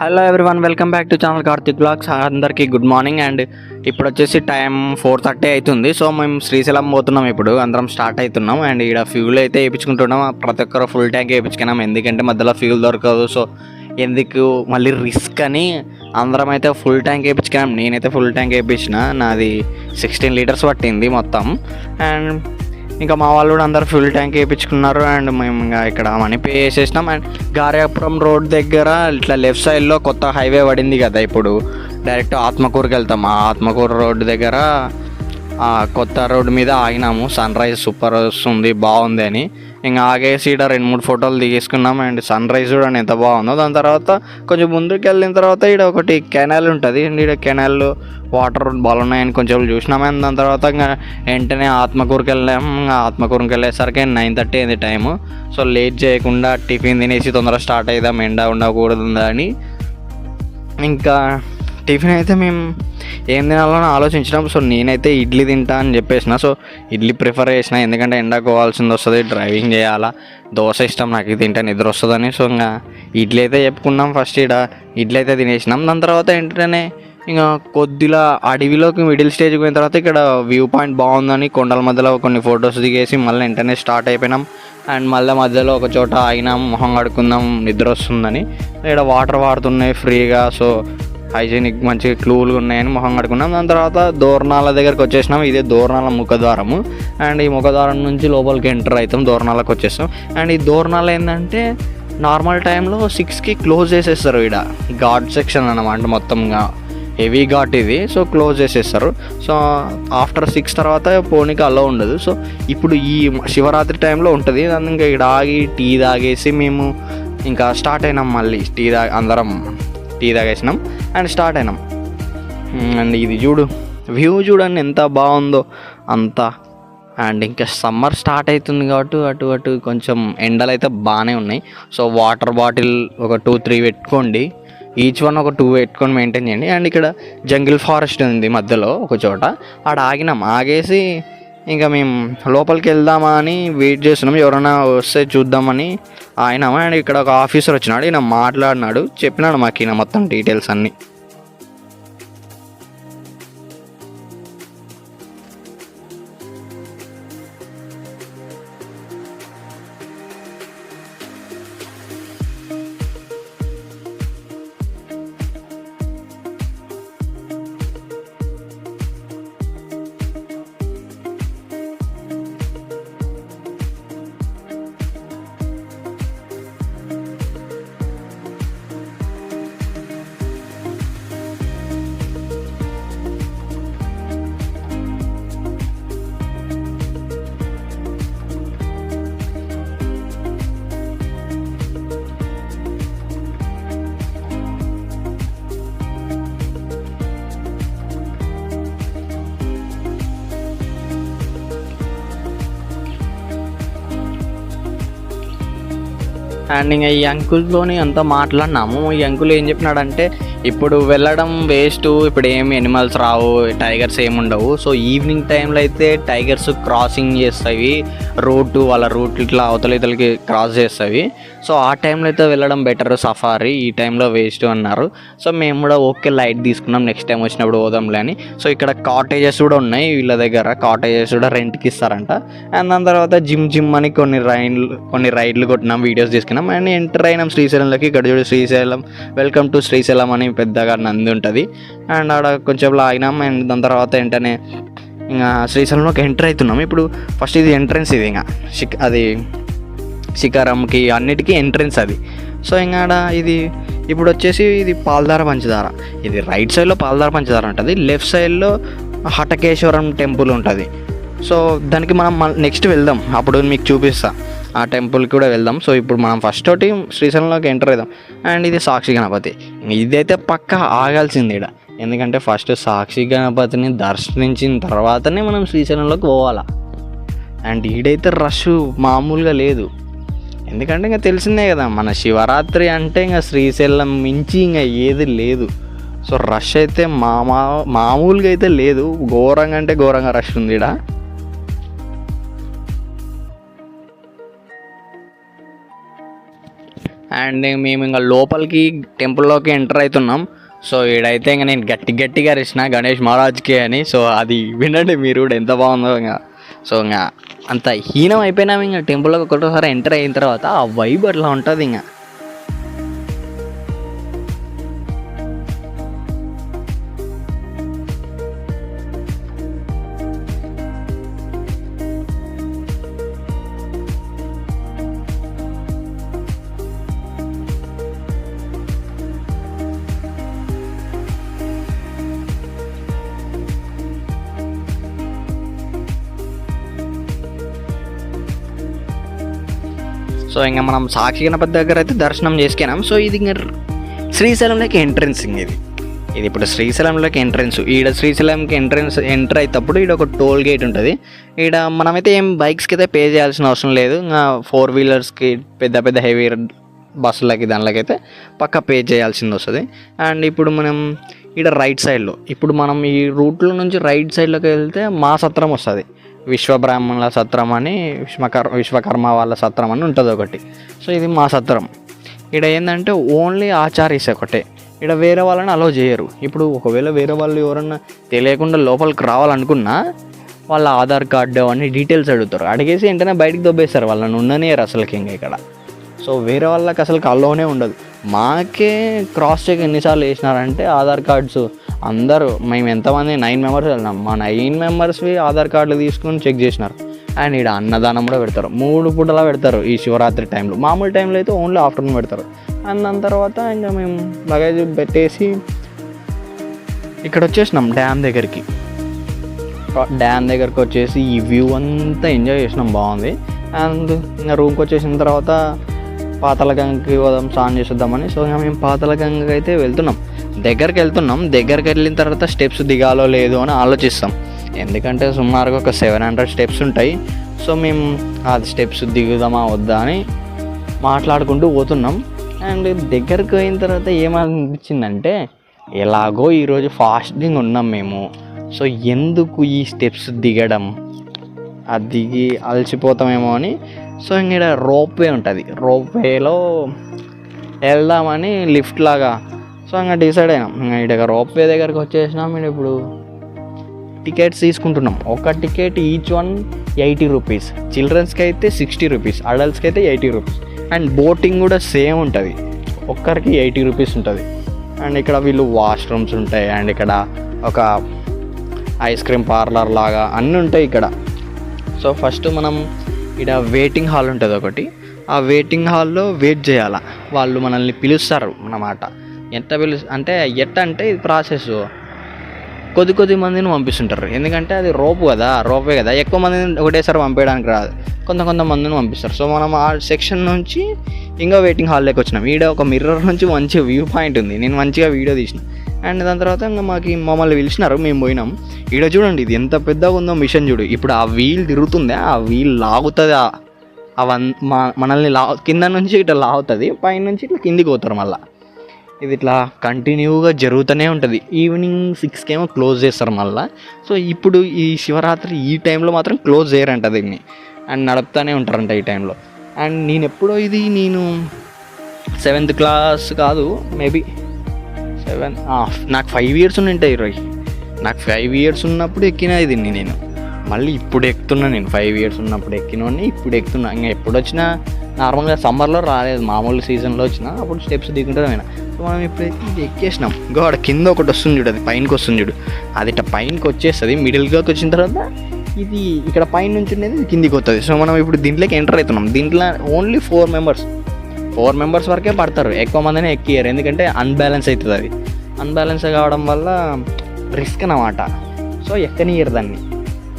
Hello everyone welcome back to channel Karthik blogs అందరికీ good morning and ఇప్పుడు వచ్చేసి time four thirty అవుతుంది so మేము శ్రీశైలం పోతున్నాం ఇప్పుడు. అందరం స్టార్ట్ అవుతున్నాం అండ్ ఇక్కడ ఫ్యూల్ అయితే వేయించుకుంటున్నాం. ప్రతి ఒక్కరు ఫుల్ ట్యాంక్ వేయించుకున్నాం. ఎందుకంటే మధ్యలో ఫ్యూల్ దొరకదు. సో ఎందుకు? మళ్ళీ రిస్క్ అని అందరం అయితే ఫుల్ ట్యాంక్ వేయించుకున్నాం. నేనైతే ఫుల్ ట్యాంక్ వేయించిన. నాది సిక్స్టీన్ లీటర్స్ పట్టింది మొత్తం. అండ్ ఇంకా మా వాళ్ళు కూడా అందరు ఫుల్ ట్యాంక్ వేయించుకున్నారు అండ్ మేము ఇంకా ఇక్కడ మనీ పే చేసేసినాం. అండ్ గార్యాపురం రోడ్ దగ్గర ఇట్లా లెఫ్ట్ సైడ్లో కొత్త హైవే పడింది కదా ఇప్పుడు. డైరెక్ట్ ఆత్మకూరుకి వెళ్తాం. ఆ ఆత్మకూరు రోడ్ దగ్గర కొత్త రోడ్డు మీద ఆగినాము. సన్ రైజ్ సూపర్ వస్తుంది బాగుంది అని. ఇంకా ఆగేసి ఇక్కడ రెండు మూడు ఫోటోలు దిగేసుకున్నాం అండ్ సన్ రైజ్ చూడండి ఎంత బాగుందో. దాని తర్వాత కొంచెం ముందుకు వెళ్ళిన తర్వాత ఇక్కడ ఒకటి కెనాల్ ఉంటుంది. అండ్ ఇక్కడ కెనాల్ వాటర్ బాగున్నాయని కొంచెం చూసినాం. అండ్ దాని తర్వాత ఇంకా వెంటనే ఆత్మకూరుకి వెళ్ళాం. ఆత్మకూరుకి వెళ్ళేసరికి నైన్ థర్టీ అయింది టైము. సో లేట్ చేయకుండా టిఫిన్ తినేసి తొందరగా స్టార్ట్ అవుదాం ఎండ ఉండకూడదు అని. ఇంకా టిఫిన్ అయితే మేము ఏం తినాలో ఆలోచించినాం సో నేనైతే ఇడ్లీ తింటా అని చెప్పేసిన. సో ఇడ్లీ ప్రిఫర్ చేసిన. ఎందుకంటే ఎండ కోవాల్సింది వస్తుంది. డ్రైవింగ్ చేయాలా. దోశ ఇష్టం నాకు. ఇది తింటే నిద్ర వస్తుందని. సో ఇంకా ఇడ్లీ అయితే చెప్పుకున్నాం ఫస్ట్ ఇడ. ఇడ్లీ అయితే తినేసినాం. దాని తర్వాత ఏంటంటే ఇంకా కొద్దిలా అడవిలోకి మిడిల్ స్టేజ్కి పోయిన తర్వాత ఇక్కడ వ్యూ పాయింట్ బాగుందని కొండల మధ్యలో కొన్ని ఫొటోస్ దిగేసి మళ్ళీ వెంటనే స్టార్ట్ అయిపోయినాం. అండ్ మళ్ళీ మధ్యలో ఒక చోట ఆగినాం. మొహం కడుక్కుందాం. నిద్ర వస్తుందని. ఇక్కడ వాటర్ వాడుతున్నాయి ఫ్రీగా. సో హైజీనిక్ మంచి క్లూల్గా ఉన్నాయని మొహం కడుకున్నాం దాని తర్వాత దోరణాల దగ్గరకు వచ్చేసినాం. ఇదే దోరణాల ముఖద్వారము. అండ్ ఈ ముఖద్వారం నుంచి లోపలికి ఎంటర్ అవుతాం దోరణాలకు వచ్చేస్తాం అండ్ ఈ దోరణాలు ఏంటంటే నార్మల్ టైంలో సిక్స్కి క్లోజ్ చేసేస్తారు ఇక్కడ ఘాట్ సెక్షన్ అన్నమాట మొత్తంగా. హెవీ ఘాట్ ఇది. సో క్లోజ్ చేసేస్తారు. సో ఆఫ్టర్ సిక్స్ తర్వాత పోనీకి అలో ఉండదు. సో ఇప్పుడు ఈ శివరాత్రి టైంలో ఉంటుంది. దాన్ని ఇంకా ఇక్కడ ఆగి టీ తాగేసి మేము ఇంకా స్టార్ట్ అయినాం మళ్ళీ. టీ తా అందరం. టీ తాగేసినాం అండ్ స్టార్ట్ అయినాం. అండ్ ఇది చూడు వ్యూ చూడండి ఎంత బాగుందో అంతా. అండ్ ఇంకా సమ్మర్ స్టార్ట్ అవుతుంది కాబట్టి అటు అటు కొంచెం ఎండలు అయితే బాగానే ఉన్నాయి. సో వాటర్ బాటిల్ ఒక టూ త్రీ పెట్టుకోండి. ఈచ్ వన్ ఒక టూ పెట్టుకొని మెయింటైన్ చేయండి. అండ్ ఇక్కడ జంగిల్ ఫారెస్ట్ ఉంది మధ్యలో ఒక చోట. ఆడ ఆగినాం. ఆగేసి ఇంకా మేము లోపలికి వెళ్దామా అని వెయిట్ చేస్తున్నాం. ఎవరైనా వస్తే చూద్దామని ఆయన అండ్ ఇక్కడ ఒక ఆఫీసర్ వచ్చినాడు ఈయన మాట్లాడినాడు చెప్పినాడు మాకు ఈయన మొత్తం డీటెయిల్స్ అన్నీ. అండ్ ఇంకా ఈ అంకుల్తోని అంతా మాట్లాడినాము. ఈ అంకుల్ ఏం చెప్పినాడంటే ఇప్పుడు వెళ్ళడం వేస్ట్ ఇప్పుడు ఏమి ఎనిమల్స్ రావు టైగర్స్ ఏమి ఉండవు. సో ఈవినింగ్ టైంలో అయితే టైగర్స్ క్రాసింగ్ చేస్తాయి. రోడ్డు వాళ్ళ రూట్ ఇట్లా అవతల ఇతలకి క్రాస్ చేస్తాయి సో ఆ టైంలో అయితే వెళ్ళడం బెటర్ సఫారీ ఈ టైంలో వేస్ట్ అన్నారు. సో మేము కూడా ఓకే లైట్ తీసుకున్నాం. నెక్స్ట్ టైం వచ్చినప్పుడు పోదాంలే అని. సో ఇక్కడ కాటేజెస్ కూడా ఉన్నాయి వీళ్ళ దగ్గర. కాటేజెస్ కూడా రెంట్కి ఇస్తారంట. అండ్ దాని తర్వాత జిమ్ జిమ్ అని కొన్ని రైడ్లు కొన్ని రైడ్లు కొట్టినాం వీడియోస్ తీసుకున్నాం. అండ్ ఎంటర్ అయినాం శ్రీశైలంలోకి. ఇక్కడ చూడు శ్రీశైలం వెల్కమ్ టు శ్రీశైలం అని పెద్దగా నంది ఉంటుంది. అండ్ ఆడ కొంచెం లాగినాం. అండ్ దాని తర్వాత వెంటనే ఇంకా శ్రీశైలంలోకి ఎంటర్ అవుతున్నాం. ఇప్పుడు ఫస్ట్ ఇది ఎంట్రన్స్ ఇది ఇంకా. షిక్ అది శిఖరంకి అన్నిటికీ ఎంట్రన్స్ అది. సో ఇంకా ఆడ ఇది ఇప్పుడు వచ్చేసి ఇది పాల్దార పంచదార. ఇది రైట్ సైడ్లో పాల్దార పంచదార ఉంటుంది. లెఫ్ట్ సైడ్లో హటకేశ్వరం టెంపుల్ ఉంటుంది. సో దానికి మనం నెక్స్ట్ వెళ్దాం. అప్పుడు మీకు చూపిస్తా. ఆ టెంపుల్కి కూడా వెళ్దాం. సో ఇప్పుడు మనం ఫస్ట్ ఒకటి శ్రీశైలంలోకి ఎంటర్ అవుదాం. అండ్ ఇది సాక్షి గణపతి. ఇదైతే పక్క ఆగాల్సింది ఇక్కడ ఎందుకంటే ఫస్ట్ సాక్షి గణపతిని దర్శించిన తర్వాతనే మనం శ్రీశైలంలోకి పోవాలా. అండ్ ఈడైతే రష్ మామూలుగా లేదు. ఎందుకంటే ఇంకా తెలిసిందే కదా మన శివరాత్రి అంటే ఇంకా శ్రీశైలం మించి ఇంకా ఏది లేదు. సో రష్ అయితే మా మామూలుగా అయితే లేదు. ఘోరంగా అంటే ఘోరంగా రష్ ఉంది ఇడా అండ్ మేము ఇంకా లోపలికి టెంపుల్లోకి ఎంటర్ అవుతున్నాం. సో ఈడైతే ఇంకా నేను గట్టి గట్టిగా అరిచిన గణేష్ మహారాజ్కి అని. సో అది వినండి మీరు కూడా ఎంత బాగుందో ఇంకా. సో ఇంకా అంత హీనం అయిపోయినాము ఇంకా. టెంపుల్లోకి ఒకటోసారి ఎంటర్ అయిన తర్వాత ఆ వైబ్ అట్లా ఉంటుంది ఇంకా. సో ఇంకా మనం సాక్షి గణపతి దగ్గర అయితే దర్శనం చేసుకున్నాం. సో ఇది ఇంకా శ్రీశైలంలోకి ఎంట్రన్స్ ఇంక ఇది. ఇది ఇప్పుడు శ్రీశైలంలోకి ఎంట్రన్స్ ఈడ శ్రీశైలంకి ఎంట్రన్స్ ఎంటర్ అయినప్పుడు ఈడ ఒక టోల్ గేట్ ఉంటుంది. ఈడ మనమైతే ఏం బైక్స్కి అయితే పే చేయాల్సిన అవసరం లేదు. ఇంకా ఫోర్ వీలర్స్కి పెద్ద పెద్ద హెవీ బస్సులకి దానిలోకైతే పక్క పే చేయాల్సింది వస్తుంది. అండ్ ఇప్పుడు మనం ఈడ రైట్ సైడ్లో ఇప్పుడు మనం ఈ రూట్లో నుంచి రైట్ సైడ్లోకి వెళ్తే మా సత్రం వస్తుంది. విశ్వబ్రాహ్మణుల సత్రం అని విశ్వకర్ విశ్వకర్మ వాళ్ళ సత్రం అని ఉంటుంది ఒకటి. సో ఇది మా సత్రం. ఇక్కడ ఏంటంటే ఓన్లీ ఆచారీస్ ఒకటే. ఇక్కడ వేరే వాళ్ళని అలో చేయరు. ఇప్పుడు ఒకవేళ వేరే వాళ్ళు ఎవరన్నా తెలియకుండా లోపలికి రావాలనుకున్నా వాళ్ళ ఆధార్ కార్డు అన్ని డీటెయిల్స్ అడుగుతారు. అడిగేసి వెంటనే బయటికి దొబ్బేస్తారు. వాళ్ళని ఉండనియరు అసలుకి ఇంకా ఇక్కడ. సో వేరే వాళ్ళకి అసలు అల్లోనే ఉండదు. మాకే క్రాస్ చెక్ ఎన్నిసార్లు వేసినారంటే ఆధార్ కార్డ్స్ అందరూ మేము ఎంతమంది నైన్ మెంబర్స్ వెళ్ళినాం మా నైన్ మెంబర్స్వి ఆధార్ కార్డులు తీసుకుని చెక్ చేసినారు. అండ్ ఇక్కడ అన్నదానం కూడా పెడతారు. మూడు పూటలా పెడతారు ఈ శివరాత్రి టైంలో. మామూలు టైంలో అయితే ఓన్లీ ఆఫ్టర్నూన్ పెడతారు. అండ్ దాని తర్వాత ఇంకా మేము లగేజ్ పెట్టేసి ఇక్కడ వచ్చేసినాం డ్యామ్ దగ్గరికి. డ్యామ్ దగ్గరకు వచ్చేసి ఈ వ్యూ అంతా ఎంజాయ్ చేసినాం. బాగుంది. అండ్ ఇంకా రూమ్కి వచ్చేసిన తర్వాత పాతల గంగకి పోదాం స్నానం చేసేద్దామని. సో ఇంకా మేము పాతల గంగకి అయితే వెళ్తున్నాం. దగ్గరికి వెళ్తున్నాం. దగ్గరికి వెళ్ళిన తర్వాత స్టెప్స్ దిగాలో లేదో అని ఆలోచిస్తాం. ఎందుకంటే సుమారుగా ఒక సెవెన్ హండ్రెడ్ స్టెప్స్ ఉంటాయి. సో మేము ఆ స్టెప్స్ దిగుదామా వద్దా అని మాట్లాడుకుంటూ పోతున్నాం. అండ్ దగ్గరికి పోయిన తర్వాత ఏమనిపించిందంటే ఎలాగో ఈరోజు ఫాస్టింగ్ ఉన్నాం మేము. సో ఎందుకు ఈ స్టెప్స్ దిగడం? అది దిగి అలసిపోతామేమో అని. సో ఇక్కడ రోప్ వే ఉంటుంది. రోప్ వేలో వెళ్దామని లిఫ్ట్ లాగా సో ఇంకా డిసైడ్ అయినాం. ఇంకా ఇక్కడ రోప్ వే దగ్గరకు వచ్చేసినాం. మేము ఇప్పుడు టికెట్స్ తీసుకుంటున్నాం. ఒక ticket each one eighty rupees చిల్డ్రన్స్కి అయితే సిక్స్టీ రూపీస్ అడల్ట్స్కి అయితే ఎయిటీ రూపీస్ అండ్ బోటింగ్ కూడా సేమ్ ఉంటుంది. ఒక్కరికి ఎయిటీ రూపీస్ ఉంటుంది. అండ్ ఇక్కడ వీళ్ళు వాష్రూమ్స్ ఉంటాయి. అండ్ ఇక్కడ ఒక ఐస్ క్రీమ్ పార్లర్ లాగా అన్నీ ఉంటాయి ఇక్కడ. సో ఫస్ట్ మనం ఇక్కడ వెయిటింగ్ హాల్ ఉంటుంది ఒకటి. ఆ వెయిటింగ్ హాల్లో వెయిట్ చేయాలా? వాళ్ళు మనల్ని పిలుస్తారు అన్నమాట. ఎట్ట పిలు అంటే ఎట్ట అంటే ఇది ప్రాసెస్ కొద్ది కొద్ది మందిని పంపిస్తుంటారు. ఎందుకంటే అది రోపు కదా రోపే కదా. ఎక్కువ మందిని ఒకటేసారి పంపేయడానికి రాదు. కొంత కొంత మందిని పంపిస్తారు. సో మనం ఆ సెక్షన్ నుంచి ఇంకా వెయిటింగ్ హాల్లోకి వచ్చినాం. ఈడ ఒక మిర్రర్ నుంచి మంచి వ్యూ పాయింట్ ఉంది. నేను మంచిగా వీడియో తీసిన. అండ్ దాని తర్వాత ఇంకా మాకు మమ్మల్ని పిలిచినారు. మేము పోయినాం. ఈడ చూడండి ఇది ఎంత పెద్దగా ఉందో మిషన్ చూడు. ఇప్పుడు ఆ వీల్ తిరుగుతుందా? ఆ వీల్ లాగుతుందా? అవన్ మా మనల్ని లా కింద నుంచి ఇట్లా లాగుతుంది. పైన నుంచి ఇట్లా కిందికి పోతారు మళ్ళీ. ఇది ఇట్లా కంటిన్యూగా జరుగుతూనే ఉంటుంది. ఈవినింగ్ సిక్స్కి ఏమో క్లోజ్ చేస్తారు మళ్ళీ. సో ఇప్పుడు ఈ శివరాత్రి ఈ టైంలో మాత్రం క్లోజ్ చేయరంట దీన్ని. అండ్ నడుపుతూనే ఉంటారంట ఈ టైంలో. అండ్ నేను ఎప్పుడో ఇది నేను సెవెంత్ క్లాస్ కాదు మేబీ సెవెన్ నాకు ఫైవ్ ఇయర్స్ ఉంటాయి ఇరవై నాకు ఫైవ్ ఇయర్స్ ఉన్నప్పుడు ఎక్కినా ఇది నేను. మళ్ళీ ఇప్పుడు ఎక్కుతున్నా నేను. ఫైవ్ ఇయర్స్ ఉన్నప్పుడు ఎక్కినోడిని ఇప్పుడు ఎక్కుతున్నా. ఇంకా ఎప్పుడు వచ్చినా నార్మల్గా సమ్మర్లో రాలేదు మామూలు సీజన్లో వచ్చిన అప్పుడు స్టెప్స్ దిగుంటే పోయినా సో మనం ఇప్పుడైతే ఇది ఎక్కేసినాం. గోడ కింద ఒకటి వస్తుంది చూడు అది పైనకి వస్తుంది చూడు. అది ఇట్లా పైనకి వచ్చేస్తుంది మిడిల్గాకి వచ్చిన తర్వాత ఇది ఇక్కడ పైన నుంచి ఉండేది కిందికి వస్తుంది. సో మనం ఇప్పుడు దీంట్లోకి ఎంటర్ అవుతున్నాం. దీంట్లో only four members four members వరకే పడతారు. ఎక్కువ మందినే ఎక్కియారు ఎందుకంటే అన్బ్యాలెన్స్ అవుతుంది అది. అన్బ్యాలెన్స్ కావడం వల్ల రిస్క్ అన్నమాట. సో ఎక్కనియరు దాన్ని.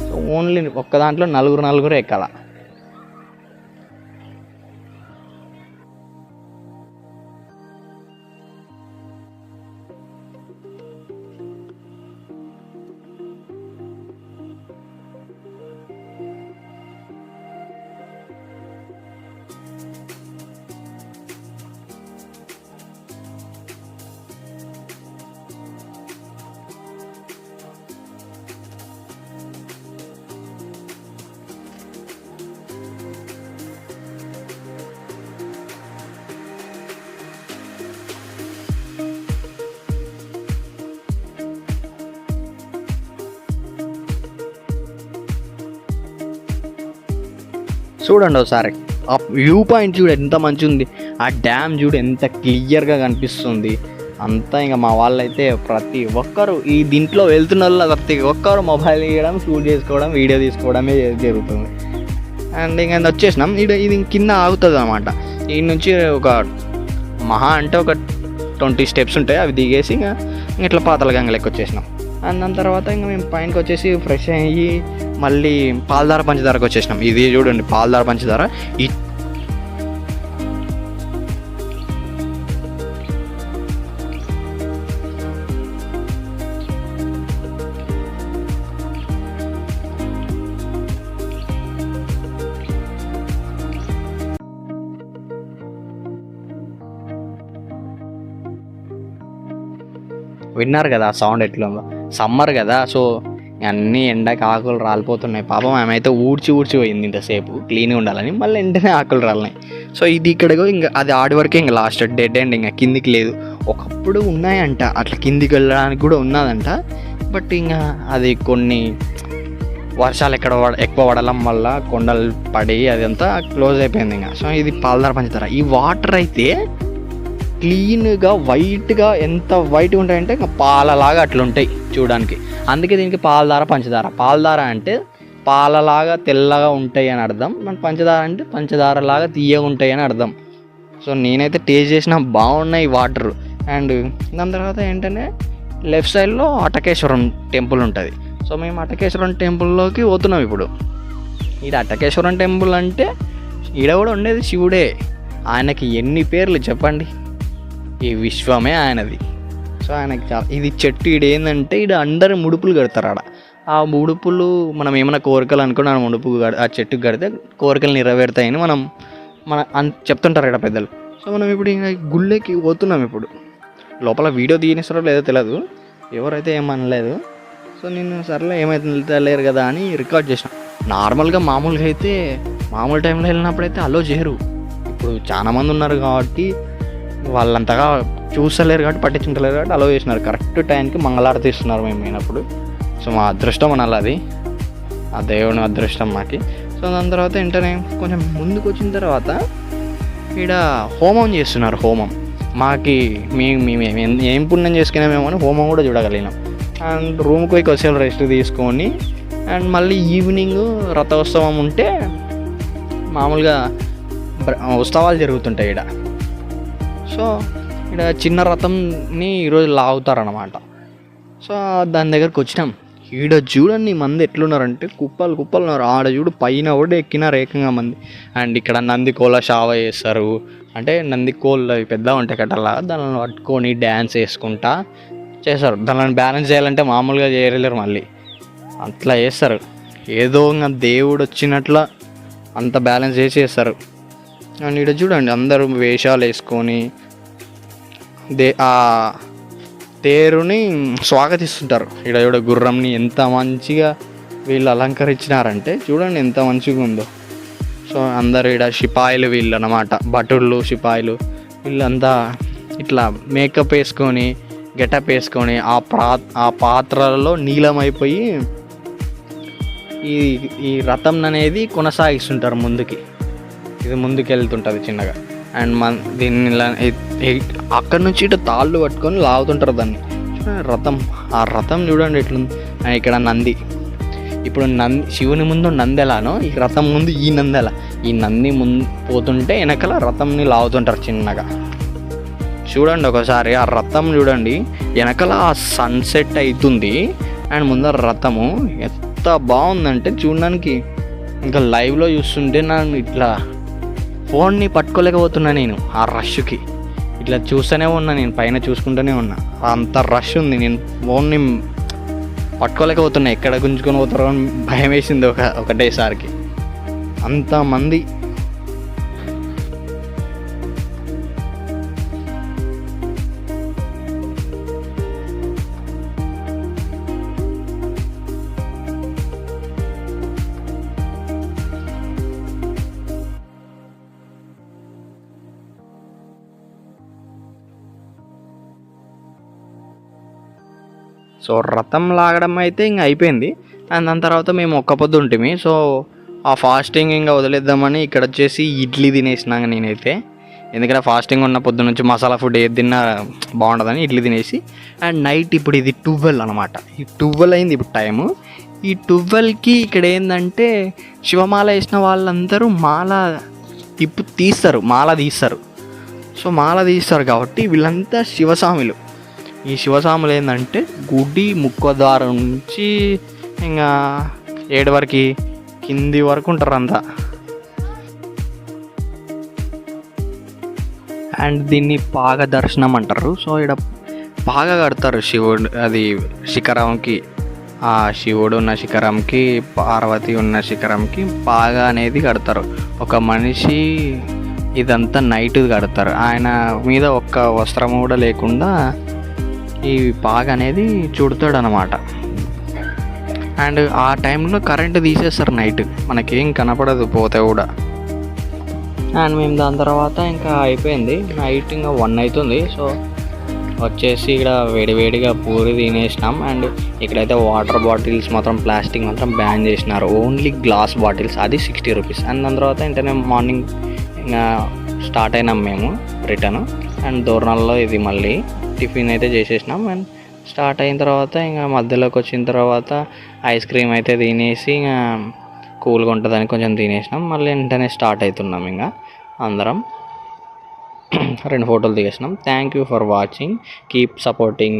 సో ఓన్లీ ఒక్క దాంట్లో నలుగురు నలుగురు ఎక్కాలా. చూడండి ఒకసారి. ఆ వ్యూ పాయింట్ చూడు ఎంత మంచి ఉంది ఆ డ్యామ్ చూడు ఎంత క్లియర్గా కనిపిస్తుంది. అంతా ఇంకా మా వాళ్ళైతే ప్రతి ఒక్కరు ఈ దీంట్లో వెళ్తున్న వాళ్ళు ప్రతి ఒక్కరు మొబైల్ తీయడం షూట్ చేసుకోవడం వీడియో తీసుకోవడమే జరుగుతుంది. అండ్ ఇంకా వచ్చేసినాం. ఇది ఇది కింద ఆగుతుంది అనమాట ఈ నుంచి ఒక మహా అంటే ఒక ట్వంటీ స్టెప్స్ ఉంటాయి. అవి దిగేసి ఇంకా ఇట్లా పాతల గంగ లెక్క వచ్చేసినాం. అండ్ దాని తర్వాత ఇంకా మేము పైనకి వచ్చేసి ఫ్రెష్ అయ్యి మళ్ళీ పాలధార పంచదారకు వచ్చేసినాం. ఇది చూడండి పాలధార పంచదార. ఈ విన్నారు కదా సౌండ్ ఎట్లా సమ్మర్ కదా సో అన్నీ ఎండకి ఆకులు రాలిపోతున్నాయి. పాపం ఆమె అయితే ఊడ్చి ఊడ్చి పోయింది ఇంతసేపు. క్లీన్గా ఉండాలని మళ్ళీ వెంటనే ఆకులు రాలినాయి. సో ఇది ఇక్కడ ఇంకా అది ఆడి వరకే ఇంకా లాస్ట్ డెడ్ అండ్ ఇంకా కిందికి లేదు. ఒకప్పుడు ఉన్నాయంట. అట్లా కిందికి వెళ్ళడానికి కూడా ఉన్నదంట. బట్ ఇంకా అది కొన్ని వర్షాలు ఎక్కడ ఎక్కువ పడడం వల్ల కొండలు పడి అదంతా క్లోజ్ అయిపోయింది ఇంకా. సో ఇది పాలధార పంచదార. ఈ వాటర్ అయితే క్లీన్గా వైట్గా ఎంత వైట్గా ఉంటాయంటే ఇంకా పాలలాగా అట్లుంటాయి చూడడానికి. అందుకే దీనికి పాలధార పంచదార పాలధార అంటే పాలలాగా తెల్లగా ఉంటాయి అని అర్థం. మన పంచదార అంటే పంచదారలాగా తీయగా ఉంటాయి అని అర్థం. సో నేనైతే టేస్ట్ చేసిన బాగున్నాయి వాటర్. అండ్ దాని తర్వాత ఏంటంటే లెఫ్ట్ సైడ్లో అటకేశ్వరం టెంపుల్ ఉంటుంది. సో మేము అటకేశ్వరం టెంపుల్లోకి పోతున్నాం ఇప్పుడు. ఇది అటకేశ్వరం టెంపుల్ అంటే ఈడ కూడా ఉండేది శివుడే. ఆయనకి ఎన్ని పేర్లు చెప్పండి? ఈ విశ్వమే ఆయనది. సో ఆయనకి చాలా ఇది చెట్టు ఈడ ఏంటంటే ఈడ అందరు ముడుపులు కడతారు ఆడ. ఆ ముడుపులు మనం ఏమైనా కోరికలు అనుకుని ఆ ముడుపు ఆ చెట్టుకు కడితే కోరికలు నెరవేరుతాయని మనం మన అన్ చెప్తుంటారు ఇక్కడ పెద్దలు. సో మనం ఇప్పుడు ఇంకా పోతున్నాం ఇప్పుడు. లోపల వీడియో తీయనిస్తారో లేదో తెలియదు ఎవరైతే ఏమనలేదు. సో నేను సర్లే ఏమైతే వెళ్తలేరు కదా అని రికార్డ్ చేసిన. నార్మల్గా మామూలుగా అయితే మామూలు టైంలో వెళ్ళినప్పుడు అయితే అలో చేయరు ఇప్పుడు చాలామంది ఉన్నారు కాబట్టి వాళ్ళంతగా చూస్తలేరు కాబట్టి పట్టించుకుంటలేరు కాబట్టి అలో చేసినారు. కరెక్ట్ టైంకి మంగళారతి ఇస్తున్నారు మేము పోయినప్పుడు సో మా అదృష్టం అనాలి అది. ఆ దేవుని అదృష్టం మాకి. సో దాని తర్వాత వెంటనే కొంచెం ముందుకు వచ్చిన తర్వాత ఈడ హోమం చేస్తున్నారు హోమం. మాకి మీ మేము ఏం- ఏం పుణ్యం చేసుకున్నామేమో అని హోమం కూడా చూడగలిగినాం. అండ్ రూమ్కి పోయి కొద్దిసేపు రెస్ట్ తీసుకొని అండ్ మళ్ళీ ఈవినింగ్ రథోత్సవం ఉంటే మామూలుగా ఉత్సవాలు జరుగుతుంటాయి ఇక్కడ సో ఇక్కడ చిన్న రథంని ఈరోజు లాగుతారనమాట సో దాని దగ్గరకు వచ్చినాం. ఈడ చూడండి మంది ఎట్లున్నారంటే కుప్పలు కుప్పలు ఉన్నారు. ఆడ చూడు పైన కూడా ఎక్కినారు ఏకంగా మంది. అండ్ ఇక్కడ నంది కోళ్ళ షావ చేస్తారు అంటే నంది కోళ్ళు అవి పెద్దగా ఉంటాయి కట్టలా. దానిని పట్టుకొని డ్యాన్స్ వేసుకుంటా చేస్తారు. దానిని బ్యాలెన్స్ చేయాలంటే మామూలుగా చేయలేరు మళ్ళీ. అట్లా చేస్తారు. ఏదో ఇంకా దేవుడు వచ్చినట్ల అంత బ్యాలెన్స్ చేసి చేస్తారు. అండ్ ఇక్కడ చూడండి అందరూ వేషాలు వేసుకొని దే ఆ తేరుని స్వాగతిస్తుంటారు. ఇక్కడ చూడ గుర్రంని ఎంత మంచిగా వీళ్ళు అలంకరించినారంటే చూడండి ఎంత మంచిగా ఉందో. సో అందరు ఇక్కడ సిపాయిలు వీళ్ళు అనమాట భటుళ్ళు సిపాయిలు. వీళ్ళంతా ఇట్లా మేకప్ వేసుకొని గెటప్ వేసుకొని ఆ ప్రా ఆ పాత్రలలో నీలమైపోయి ఈ ఈ రథం అనేది కొనసాగిస్తుంటారు ముందుకి. ఇది ముందుకెళ్తుంటుంది చిన్నగా. అండ్ మన దీన్ని ఇలా అక్కడ నుంచి ఇటు తాళ్ళు పట్టుకొని లాగుతుంటారు దాన్ని. చూడండి రథం ఆ రథం చూడండి ఎట్లుంది. అండ్ ఇక్కడ నంది. ఇప్పుడు నంది శివుని ముందు నందెలానో ఈ రథం ముందు ఈ నందెల. ఈ నంది ముందు పోతుంటే వెనకాల రథంని లాగుతుంటారు చిన్నగా. చూడండి ఒకసారి ఆ రథం చూడండి. వెనకాల ఆ సన్సెట్ అవుతుంది అండ్ ముందర రథము ఎంత బాగుందంటే చూడడానికి. ఇంకా లైవ్లో చూస్తుంటే నన్ను ఇట్లా ఫోన్ని పట్టుకోలేకపోతున్నా నేను ఆ రష్కి ఇట్లా చూస్తూనే ఉన్నా నేను పైన చూసుకుంటూనే ఉన్నా. అంత రష్ ఉంది నేను ఫోన్ని పట్టుకోలేకపోతున్నా. ఎక్కడ గుంజుకొని పోతారో అని భయం వేసింది ఒక ఒకటేసారికి అంతమంది సో రథం లాగడం అయితే ఇంకా అయిపోయింది. అండ్ దాని తర్వాత మేము ఒక్క పొద్దు ఉంటుంది సో ఆ ఫాస్టింగ్ ఇంకా వదిలేద్దామని ఇక్కడ వచ్చేసి ఇడ్లీ తినేసినాక నేనైతే. ఎందుకంటే ఫాస్టింగ్ ఉన్న పొద్దు నుంచి మసాలా ఫుడ్ ఏది తిన్నా బాగుంటుందని ఇడ్లీ తినేసి. అండ్ నైట్ ఇప్పుడు ఇది ట్వెల్వ్ అనమాట ఈ ట్వెల్వ్ అయింది ఇప్పుడు టైము. ఈ ట్వెల్వ్కి ఇక్కడ ఏంటంటే శివమాల వేసిన వాళ్ళందరూ మాల తిప్పు తీస్తారు. మాల తీస్తారు. సో మాల తీస్తారు కాబట్టి వీళ్ళంతా శివస్వామిలు. ఈ శివసాములు ఏంటంటే గుడి ముఖద్వారం నుంచి ఇంకా ఏడు వరకు కింది వరకు ఉంటారు అంతా అండ్ దీన్ని పాగ దర్శనం అంటారు. సో ఇక్కడ బాగా కడతారు శివుడు అది శిఖరంకి ఆ శివుడు ఉన్న శిఖరంకి పార్వతి ఉన్న శిఖరంకి బాగా అనేది కడతారు. ఒక మనిషి ఇదంతా నైట్ కడతారు. ఆయన మీద ఒక్క వస్త్రం కూడా లేకుండా ఈ పాగ అనేది చుడతాడు అనమాట అండ్ ఆ టైంలో కరెంట్ తీసేస్తారు నైట్. మనకేం కనపడదు పోతే కూడా. అండ్ మేము దాని తర్వాత ఇంకా అయిపోయింది. నైట్ ఇంకా వన్ అవుతుంది. సో వచ్చేసి ఇక్కడ వేడివేడిగా పూరి తినేసినాం. అండ్ ఇక్కడైతే వాటర్ బాటిల్స్ మాత్రం ప్లాస్టిక్ మాత్రం బ్యాన్ చేసినారు. ఓన్లీ గ్లాస్ బాటిల్స్ అది సిక్స్టీ రూపీస్. అండ్ దాని తర్వాత వెంటనే మార్నింగ్ ఇంకా స్టార్ట్ అయినాం మేము రిటర్న్. అండ్ దూరణాల్లో ఇది మళ్ళీ టిఫిన్ అయితే చేసేసినాం. అండ్ స్టార్ట్ అయిన తర్వాత ఇంకా మధ్యలోకి వచ్చిన తర్వాత ఐస్ క్రీమ్ అయితే తినేసి ఇంకా కూల్గా ఉంటుందని కొంచెం తినేసినాం. మళ్ళీ వెంటనే స్టార్ట్ అవుతున్నాం ఇంకా అందరం. రెండు ఫోటోలు దిగేసినాం thank you for watching keep supporting